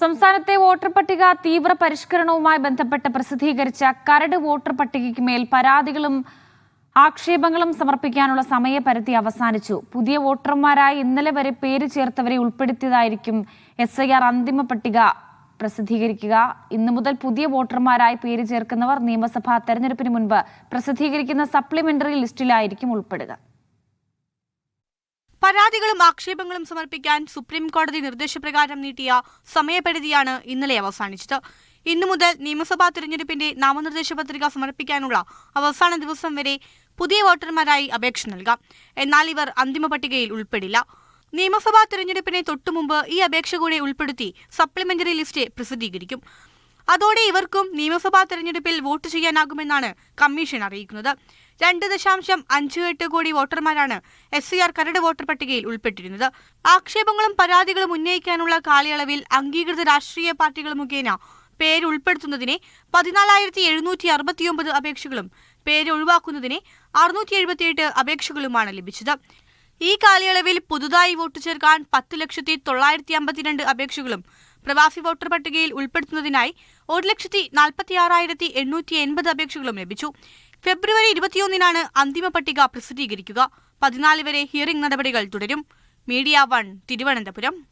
സംസ്ഥാനത്തെ വോട്ടർ പട്ടിക തീവ്ര പരിഷ്കരണവുമായി ബന്ധപ്പെട്ട് പ്രസിദ്ധീകരിച്ച കരട് വോട്ടർ പട്ടികയ്ക്ക് മേൽ പരാതികളും ആക്ഷേപങ്ങളും സമർപ്പിക്കാനുള്ള സമയപരിധി അവസാനിച്ചു. പുതിയ വോട്ടർമാരായി ഇന്നലെ വരെ പേര് ചേർത്തവരെ ഉൾപ്പെടുത്തിയതായിരിക്കും എസ് ഐ ആർ അന്തിമ പട്ടിക പ്രസിദ്ധീകരിക്കുക. ഇന്നു മുതൽ പുതിയ വോട്ടർമാരായി പേര് ചേർക്കുന്നവർ നിയമസഭാ തെരഞ്ഞെടുപ്പിന് മുൻപ് പ്രസിദ്ധീകരിക്കുന്ന സപ്ലിമെന്ററി ലിസ്റ്റിലായിരിക്കും ഉൾപ്പെടുക. പരാതികളും ആക്ഷേപങ്ങളും സമർപ്പിക്കാൻ സുപ്രീം കോടതി നിർദ്ദേശപ്രകാരം നീട്ടിയ സമയപരിധിയാണ് ഇന്നലെ അവസാനിച്ചത്. ഇന്നു മുതൽ നിയമസഭാ തിരഞ്ഞെടുപ്പിന്റെ നാമനിർദ്ദേശ പത്രിക സമർപ്പിക്കാനുള്ള അവസാന ദിവസം വരെ പുതിയ വോട്ടർമാരായി അപേക്ഷ നൽകാം. എന്നാൽ ഇവർ അന്തിമ പട്ടികയിൽ ഉൾപ്പെടില്ല. നിയമസഭാ തിരഞ്ഞെടുപ്പിനെ തൊട്ടുമുമ്പ് ഈ അപേക്ഷ കൂടി ഉൾപ്പെടുത്തി സപ്ലിമെന്ററി ലിസ്റ്റ് പ്രസിദ്ധീകരിക്കും. അതോടെ ഇവർക്കും നിയമസഭാ തെരഞ്ഞെടുപ്പിൽ വോട്ട് ചെയ്യാനാകുമെന്നാണ് കമ്മീഷൻ അറിയിക്കുന്നത്. രണ്ട് ദശാംശം അഞ്ച് എട്ട് കോടി വോട്ടർമാരാണ് എസ് സി ആർ കരട് വോട്ടർ പട്ടികയിൽ ഉൾപ്പെട്ടിരുന്നത്. ആക്ഷേപങ്ങളും പരാതികളും ഉന്നയിക്കാനുള്ള കാലയളവിൽ അംഗീകൃത രാഷ്ട്രീയ പാർട്ടികൾ മുഖേന പേര് ഉൾപ്പെടുത്തുന്നതിനെ പതിനാലായിരത്തി എഴുന്നൂറ്റി അറുപത്തിയൊമ്പത് അപേക്ഷകളും പേര് ഒഴിവാക്കുന്നതിനെ അറുന്നൂറ്റി എഴുപത്തിയെട്ട് അപേക്ഷകളുമാണ് ലഭിച്ചത്. ഈ കാലയളവിൽ പുതുതായി വോട്ട് ചേർക്കാൻ പത്ത് ലക്ഷത്തി തൊള്ളായിരത്തി അമ്പത്തിരണ്ട് അപേക്ഷകളും പ്രവാസി വോട്ടർ പട്ടികയിൽ ഉൾപ്പെടുത്തുന്നതിനായി ഒരു ലക്ഷത്തി നാൽപ്പത്തി ആറായിരത്തി എണ്ണൂറ്റി എൺപത് അപേക്ഷകളും ലഭിച്ചു. ഫെബ്രുവരി ഇരുപത്തിയൊന്നിനാണ് അന്തിമ പട്ടിക പ്രസിദ്ധീകരിക്കുക. പതിനാല് വരെ ഹിയറിംഗ് നടപടികൾ തുടരും. Media one Thiruvananthapuram.